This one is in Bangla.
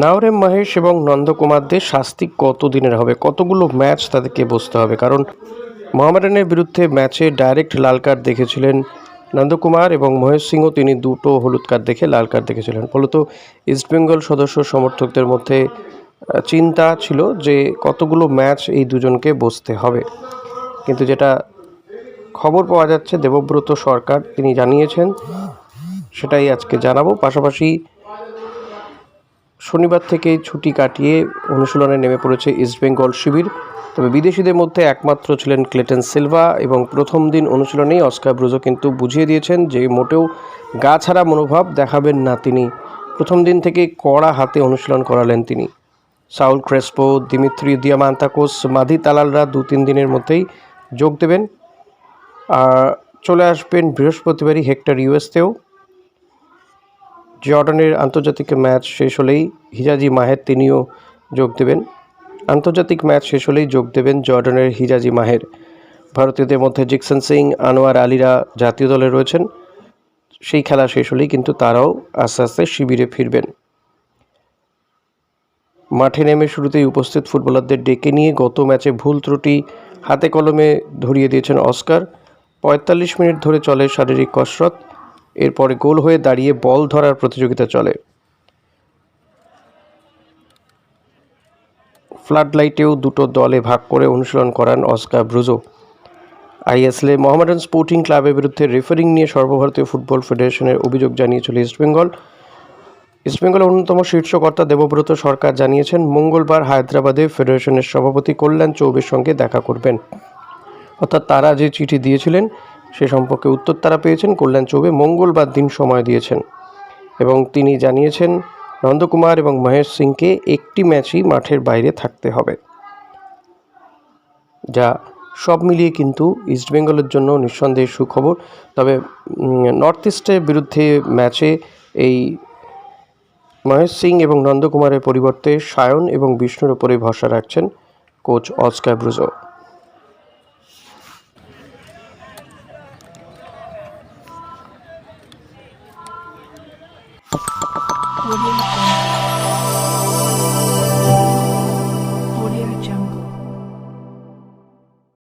নাওরেম মহেশ এবং নন্দকুমারদের শাস্তি কত দিনের হবে? কতগুলো ম্যাচ তাদেরকে বসতে হবে? কারণ মোহামেডানের বিরুদ্ধে ম্যাচে ডাইরেক্ট লাল কার্ড দেখেছিলেন নন্দকুমার এবং মহেশ সিংও তিনি দুটো হলুদ কার্ড দেখে লাল কার্ড দেখেছিলেন। ফলত ইস্টবেঙ্গল সদস্য সমর্থকদের মধ্যে চিন্তা ছিল যে কতগুলো ম্যাচ এই দুজনকে বসতে হবে। কিন্তু যেটা খবর পাওয়া যাচ্ছে, দেবব্রত সরকার তিনি জানিয়েছেন, সেটাই আজকে জানাব। পাশাপাশি শনিবার থেকে ছুটি কাটিয়ে অনুশীলনে নেমে পড়েছে ইস্টবেঙ্গল শিবির। তবে বিদেশিদের মধ্যে একমাত্র ছিলেন ক্লেটন সিলভা এবং প্রথম দিন অনুশীলনেই অস্কার ব্রুজো কিন্তু বুঝিয়ে দিয়েছেন যে মোটেও গা ছাড়া মনোভাব দেখাবেন না তিনি। প্রথম দিন থেকে কড়া হাতে অনুশীলন করালেন তিনি। Saul Crespo, Dimitri Diamantakos, Madih তালালরা দু তিন দিনের মধ্যেই যোগ দেবেন। আর চলে আসবেন বৃহস্পতিবারই হেক্টর ইউএসতেও। জর্ডানের আন্তর্জাতিক ম্যাচ শেষ হলেই হিজাজি মাহের তিনিও যোগ দেবেন। আন্তর্জাতিক ম্যাচ শেষ হলেই যোগ দেবেন জর্ডানের হিজাজি মাহের। ভারতীয়দের মধ্যে জিকসন সিং, আনোয়ার আলীরা জাতীয় দলে রয়েছেন। সেই খেলা শেষ হলেই কিন্তু তারাও আস্তে আস্তে শিবিরে ফিরবেন। মাঠে নেমে শুরুতেই উপস্থিত ফুটবলারদের ডেকে নিয়ে গত ম্যাচে ভুল ত্রুটি হাতে কলমে ধরিয়ে দিয়েছেন অস্কার। পঁয়তাল্লিশ মিনিট ধরে চলে শারীরিক কসরত। এরপরে গোল হয়ে দাঁড়িয়ে বল ধরার প্রতিযোগিতা চলে। ফ্লাড লাইটেও দুটো দলে ভাগ করে অনুশীলন করান অস্কার ব্রুজো। আইএসএলে মোহামেডান স্পোর্টিং ক্লাবের বিরুদ্ধে রেফারিং নিয়ে সর্বভারতীয় ফুটবল ফেডারেশনের অভিযোগ জানিয়েছিল ইস্টবেঙ্গল ইস্টবেঙ্গলের অন্যতম শীর্ষকর্তা দেবব্রত সরকার জানিয়েছেন, মঙ্গলবার হায়দ্রাবাদে ফেডারেশনের সভাপতি কল্যাণ চৌবের সঙ্গে দেখা করবেন। অর্থাৎ তারা যে চিঠি দিয়েছিলেন সে সম্পর্কে উত্তর তারা পেয়েছেন। কল্যাণ চৌবে মঙ্গলবার দিন সময় দিয়েছেন। এবং তিনি জানিয়েছেন, নন্দকুমার এবং মহেশ সিংকে একটি ম্যাচই মাঠের বাইরে থাকতে হবে। যা সব মিলিয়ে কিন্তু ইস্টবেঙ্গলের জন্য নিঃসন্দেহে সুখবর। তবে নর্থ ইস্টের বিরুদ্ধে ম্যাচে এই মহেশ সিং এবং নন্দকুমারের পরিবর্তে সায়ন এবং বিষ্ণুর ওপরে ভরসা রাখছেন কোচ অস্কার ব্রুজো। 我给。